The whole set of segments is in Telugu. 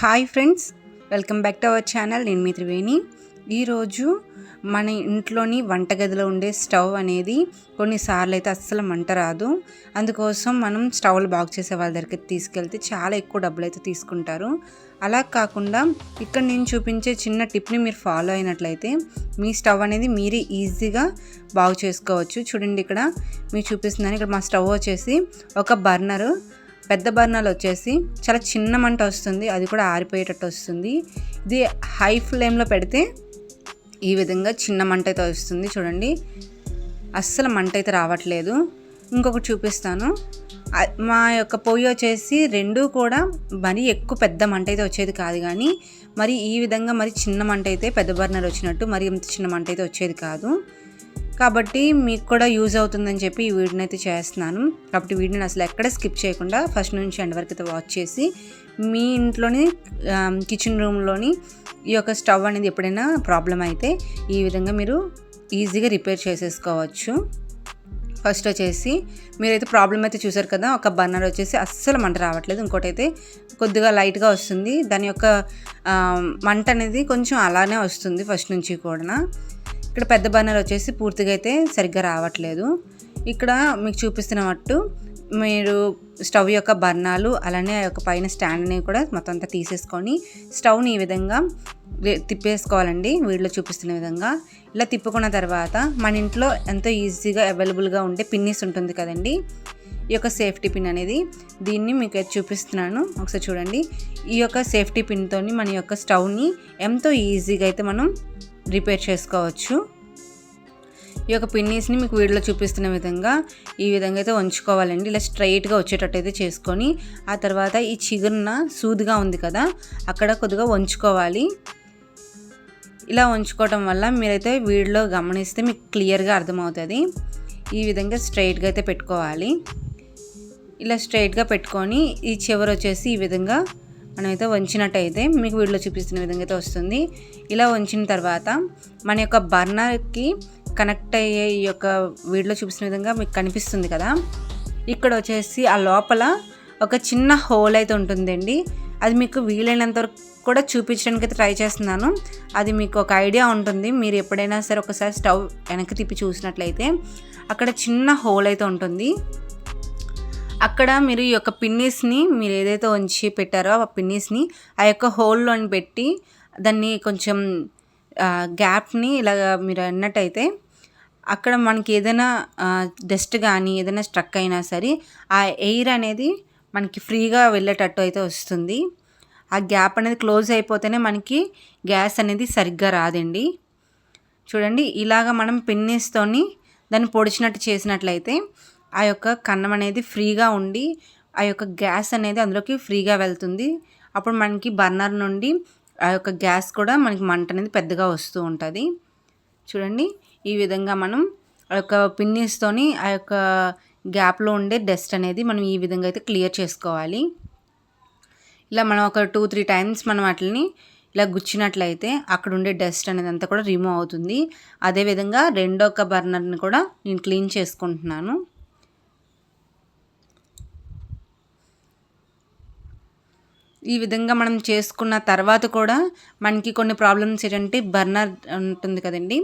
Hi friends welcome back to our channel. నేను మీ త్రివేణి. ఈరోజు మన ఇంట్లోని వంటగదిలో ఉండే స్టవ్ అనేది కొన్నిసార్లు అయితే అస్సలు మంట రాదు. అందుకోసం మనం స్టవ్లు బాగు చేసే వాళ్ళ దగ్గరికి తీసుకెళ్తే చాలా ఎక్కువ డబ్బులు అయితే తీసుకుంటారు. అలా కాకుండా ఇక్కడ నేను చూపించే చిన్న టిప్ని మీరు ఫాలో అయినట్లయితే మీ స్టవ్ అనేది మీరే ఈజీగా బాగు చేసుకోవచ్చు. చూడండి ఇక్కడ మీరు చూపిస్తున్నాను ఇక్కడ మా స్టవ్ వచ్చేసి ఒక బర్నరు పెద్ద బర్నర్లు వచ్చేసి చాలా చిన్న మంట వస్తుంది అది కూడా ఆరిపోయేటట్టు వస్తుంది. ఇది హై ఫ్లేమ్లో పెడితే ఈ విధంగా చిన్న మంట అయితే వస్తుంది చూడండి. అస్సలు మంట అయితే రావట్లేదు. ఇంకొకటి చూపిస్తాను. మా యొక్క పొయ్యి వచ్చేసి రెండు కూడా మరి ఎక్కువ పెద్ద మంట అయితే వచ్చేది కాదు కానీ మరి ఈ విధంగా మరి చిన్న మంట అయితే పెద్ద బర్నర్ వచ్చినట్టు మరి ఇంత చిన్న మంట అయితే వచ్చేది కాదు. కాబట్టి మీకు కూడా యూజ్ అవుతుందని చెప్పి ఈ వీడియోని అయితే చేస్తున్నాను. కాబట్టి వీడియోని అసలు ఎక్కడ స్కిప్ చేయకుండా ఫస్ట్ నుంచి ఎండ్ వరకు అయితే వాచ్ చేసి మీ ఇంట్లోని కిచెన్ రూమ్లోని ఈ యొక్క స్టవ్ అనేది ఎప్పుడైనా ప్రాబ్లం అయితే ఈ విధంగా మీరు ఈజీగా రిపేర్ చేసేసుకోవచ్చు. ఫస్ట్ వచ్చేసి మీరైతే ప్రాబ్లం అయితే చూసారు కదా ఒక బర్నర్ వచ్చేసి అస్సలు మంట రావట్లేదు. ఇంకోటి అయితే కొద్దిగా లైట్గా వస్తుంది. దాని యొక్క మంట అనేది కొంచెం అలానే వస్తుంది ఫస్ట్ నుంచి కూడా. ఇక్కడ పెద్ద బర్నర్ వచ్చేసి పూర్తిగా అయితే సరిగ్గా రావట్లేదు. ఇక్కడ మీకు చూపిస్తున్నట్టు మీరు స్టవ్ యొక్క బర్ణాలు అలానే ఆ యొక్క పైన స్టాండ్ని కూడా మొత్తం అంతా తీసేసుకొని స్టవ్ని ఈ విధంగా తిప్పేసుకోవాలండి. వీడియోలో చూపిస్తున్న విధంగా. ఇలా తిప్పుకున్న తర్వాత మన ఇంట్లో ఎంతో ఈజీగా అవైలబుల్గా ఉండే పిన్నిస్ ఉంటుంది కదండి. ఈ యొక్క సేఫ్టీ పిన్ అనేది దీన్ని మీకు అయితే చూపిస్తున్నాను. ఒకసారి చూడండి. ఈ యొక్క సేఫ్టీ పిన్తోని మన యొక్క స్టవ్ని ఎంతో ఈజీగా అయితే మనం రిపేర్ చేసుకోవచ్చు. ఈ యొక్క పిన్నీస్ని మీకు వీడియోలో చూపిస్తున్న విధంగా ఈ విధంగా అయితే ఉంచుకోవాలండి ఇలా స్ట్రైట్గా వచ్చేటట్టు అయితే చేసుకొని ఆ తర్వాత ఈ చిగురున సూదిగా ఉంది కదా అక్కడ కొద్దిగా వంచుకోవాలి. ఇలా ఉంచుకోవటం వల్ల మీరైతే వీడియోలో గమనిస్తే మీకు క్లియర్గా అర్థమవుతుంది. ఈ విధంగా స్ట్రైట్గా అయితే పెట్టుకోవాలి. ఇలా స్ట్రైట్గా పెట్టుకొని ఈ చివరి వచ్చేసి ఈ విధంగా మనమైతే వంచినట్టయితే మీకు వీడియోలో చూపిస్తున్న విధంగా అయితే వస్తుంది. ఇలా వంచిన తర్వాత మన యొక్క బర్నర్కి కనెక్ట్ అయ్యే ఈ యొక్క వీడియోలో చూపిస్తున్న విధంగా మీకు కనిపిస్తుంది కదా? ఇక్కడ వచ్చేసి ఆ లోపల ఒక చిన్న హోల్ అయితే ఉంటుందండి. అది మీకు వీలైనంత వరకు కూడా చూపించడానికి అయితే ట్రై చేస్తున్నాను. అది మీకు ఒక ఐడియా ఉంటుంది. మీరు ఎప్పుడైనా సరే ఒకసారి స్టవ్ వెనక్కి తిప్పి చూసినట్లయితే అక్కడ చిన్న హోల్ అయితే ఉంటుంది. అక్కడ మీరు ఈ యొక్క పిన్నీస్ని మీరు ఏదైతే ఉంచి పెట్టారో ఆ పిన్నీస్ని ఆ యొక్క హోల్లోని పెట్టి దాన్ని కొంచెం గ్యాప్ని ఇలా మీరు అన్నట్టయితే అక్కడ మనకి ఏదైనా డస్ట్ కానీ ఏదైనా స్ట్రక్ అయినా సరే ఆ ఎయిర్ అనేది మనకి ఫ్రీగా వెళ్ళేటట్టు అయితే వస్తుంది. ఆ గ్యాప్ అనేది క్లోజ్ అయిపోతేనే మనకి గ్యాస్ అనేది సరిగ్గా రాదండి. చూడండి ఇలాగ మనం పిన్నిస్తోని దాన్ని పొడిచినట్టు చేసినట్లయితే ఆ యొక్క కన్నం అనేది ఫ్రీగా ఉండి ఆ యొక్క గ్యాస్ అనేది అందులోకి ఫ్రీగా వెళ్తుంది. అప్పుడు మనకి బర్నర్ నుండి ఆ యొక్క గ్యాస్ కూడా మనకి మంట అనేది పెద్దగా వస్తూ ఉంటుంది. చూడండి ఈ విధంగా మనం ఆ యొక్క పిన్నిస్తోని ఆ యొక్క గ్యాప్లో ఉండే డస్ట్ అనేది మనం ఈ విధంగా అయితే క్లియర్ చేసుకోవాలి. ఇలా మనం ఒక టూ త్రీ టైమ్స్ మనం వాటిని ఇలా గుచ్చినట్లయితే అక్కడ ఉండే డస్ట్ అనేది అంతా కూడా రిమూవ్ అవుతుంది. అదేవిధంగా రెండో ఒక బర్నర్ని కూడా నేను క్లీన్ చేసుకుంటున్నాను. ఈ విధంగా మనం చేసుకున్న తర్వాత కూడా మనకి కొన్ని ప్రాబ్లమ్స్ ఏంటంటే బర్నర్ ఉంటుంది కదండి.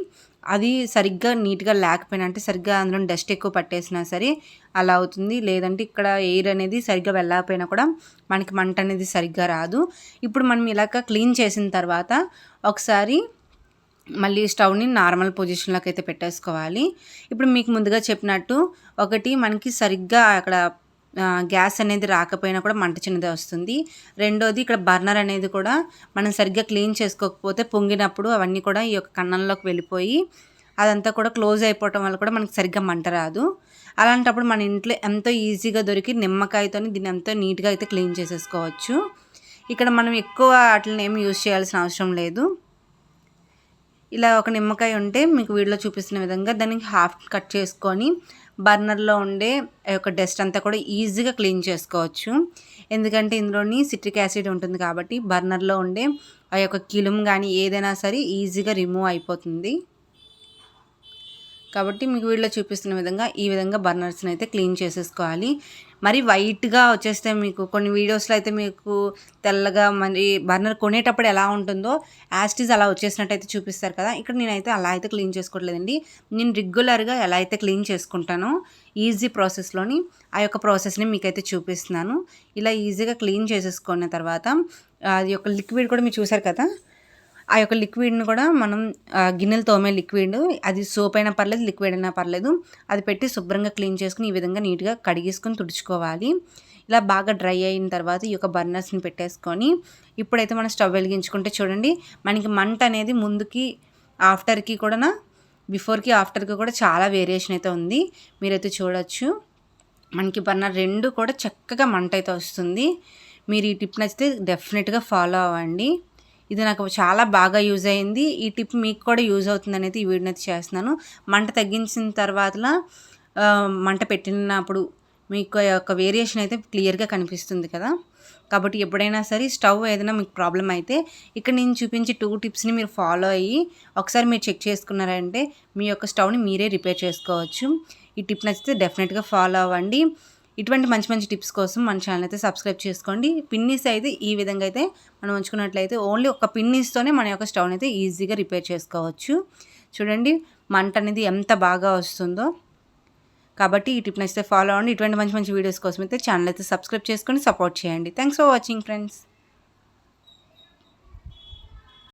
అది సరిగ్గా నీట్గా లేకపోయినా అంటే సరిగ్గా అందులో డస్ట్ ఎక్కువ పట్టేసినా సరే అలా అవుతుంది. లేదంటే ఇక్కడ ఎయిర్ అనేది సరిగ్గా వెళ్ళకపోయినా కూడా మనకి మంట అనేది సరిగ్గా రాదు. ఇప్పుడు మనం ఇలాగ క్లీన్ చేసిన తర్వాత ఒకసారి మళ్ళీ స్టవ్ని నార్మల్ పొజిషన్లోకి అయితే పెట్టేసుకోవాలి. ఇప్పుడు మీకు ముందుగా చెప్పినట్టు ఒకటి మనకి సరిగ్గా అక్కడ గ్యాస్ అనేది రాకపోయినా కూడా మంట చిన్నదే వస్తుంది. రెండోది ఇక్కడ బర్నర్ అనేది కూడా మనం సరిగ్గా క్లీన్ చేసుకోకపోతే పొంగినప్పుడు అవన్నీ కూడా ఈ యొక్క కన్నంలోకి వెళ్ళిపోయి అదంతా కూడా క్లోజ్ అయిపోవటం వల్ల కూడా మనకి సరిగ్గా మంట రాదు. అలాంటప్పుడు మన ఇంట్లో ఎంతో ఈజీగా దొరికి నిమ్మకాయతో దీన్ని ఎంతో నీట్గా అయితే క్లీన్ చేసేసుకోవచ్చు. ఇక్కడ మనం ఎక్కువ వాటిని ఏమి యూజ్ చేయాల్సిన అవసరం లేదు. ఇలా ఒక నిమ్మకాయ ఉంటే మీకు వీడియోలో చూపిస్తున్న విధంగా దానికి హాఫ్ కట్ చేసుకొని బర్నర్లో ఉండే ఆ యొక్క డస్ట్ అంతా కూడా ఈజీగా క్లీన్ చేసుకోవచ్చు. ఎందుకంటే ఇందులోని సిట్రిక్ యాసిడ్ ఉంటుంది కాబట్టి బర్నర్లో ఉండే ఆ యొక్క కిలుము కానీ ఏదైనా సరే ఈజీగా రిమూవ్ అయిపోతుంది. కాబట్టి మీకు వీడియోలో చూపిస్తున్న విధంగా ఈ విధంగా బర్నర్స్ని అయితే క్లీన్ చేసేసుకోవాలి. మరి వైట్గా వచ్చేస్తే మీకు కొన్ని వీడియోస్లో అయితే మీకు తెల్లగా మరి బర్నర్ కొనేటప్పుడు ఎలా ఉంటుందో యాస్టీజ్ అలా వచ్చేసినట్టు అయితే చూపిస్తారు కదా. ఇక్కడ నేనైతే అలా అయితే క్లీన్ చేసుకోవట్లేదండి. నేను రెగ్యులర్గా ఎలా అయితే క్లీన్ చేసుకుంటానో ఈజీ ప్రాసెస్లోని ఆ యొక్క ప్రాసెస్ని మీకైతే చూపిస్తున్నాను. ఇలా ఈజీగా క్లీన్ చేసేసుకున్న తర్వాత అది యొక్క లిక్విడ్ కూడా మీరు చూసారు కదా? ఆ యొక్క లిక్విడ్ని కూడా మనం గిన్నెలు తోమే లిక్విడ్. అది సోప్ అయినా పర్లేదు లిక్విడ్ అయినా పర్లేదు. అది పెట్టి శుభ్రంగా క్లీన్ చేసుకుని ఈ విధంగా నీట్గా కడిగేసుకొని తుడుచుకోవాలి. ఇలా బాగా డ్రై అయిన తర్వాత ఈ యొక్క బర్నర్స్ని పెట్టేసుకొని ఇప్పుడైతే మనం స్టవ్ వెలిగించుకుంటే చూడండి మనకి మంట అనేది ముందుకి ఆఫ్టర్కి కూడా బిఫోర్కి ఆఫ్టర్కి కూడా చాలా వేరియేషన్ అయితే ఉంది. మీరైతే చూడొచ్చు. మనకి బర్నర్ రెండు కూడా చక్కగా మంట అయితే వస్తుంది. మీరు ఈ టిప్ నచ్చితే డెఫినెట్గా ఫాలో అవ్వండి. ఇది నాకు చాలా బాగా యూజ్ అయింది. ఈ టిప్ మీకు కూడా యూజ్ అవుతుంది అనేది ఈ వీడియో అయితే చేస్తున్నాను. మంట తగ్గించిన తర్వాత మంట పెట్టినప్పుడు మీకు యొక్క వేరియేషన్ అయితే క్లియర్గా కనిపిస్తుంది కదా. కాబట్టి ఎప్పుడైనా సరే స్టవ్ ఏదైనా మీకు ప్రాబ్లం అయితే ఇక్కడ నేను చూపించే టూ టిప్స్ని మీరు ఫాలో అయ్యి ఒకసారి మీరు చెక్ చేసుకున్నారంటే మీ యొక్క స్టవ్ని మీరే రిపేర్ చేసుకోవచ్చు. ఈ టిప్ నచ్చితే డెఫినెట్గా ఫాలో అవ్వండి. ఇటువంటి మంచి మంచి టిప్స్ కోసం మన ఛానల్ అయితే సబ్స్క్రైబ్ చేసుకోండి. పిన్నీస్ అయితే ఈ విధంగా అయితే మనం ఉంచుకున్నట్లయితే ఓన్లీ ఒక పిన్నీస్తోనే మన యొక్క స్టవ్ని అయితే ఈజీగా రిపేర్ చేసుకోవచ్చు. చూడండి మంట అనేది ఎంత బాగా వస్తుందో. కాబట్టి ఈ టిప్ నచ్చితే ఫాలో అవ్వండి. ఇటువంటి మంచి మంచి వీడియోస్ కోసం అయితే ఛానల్ అయితే సబ్స్క్రైబ్ చేసుకొని సపోర్ట్ చేయండి. Thanks for watching friends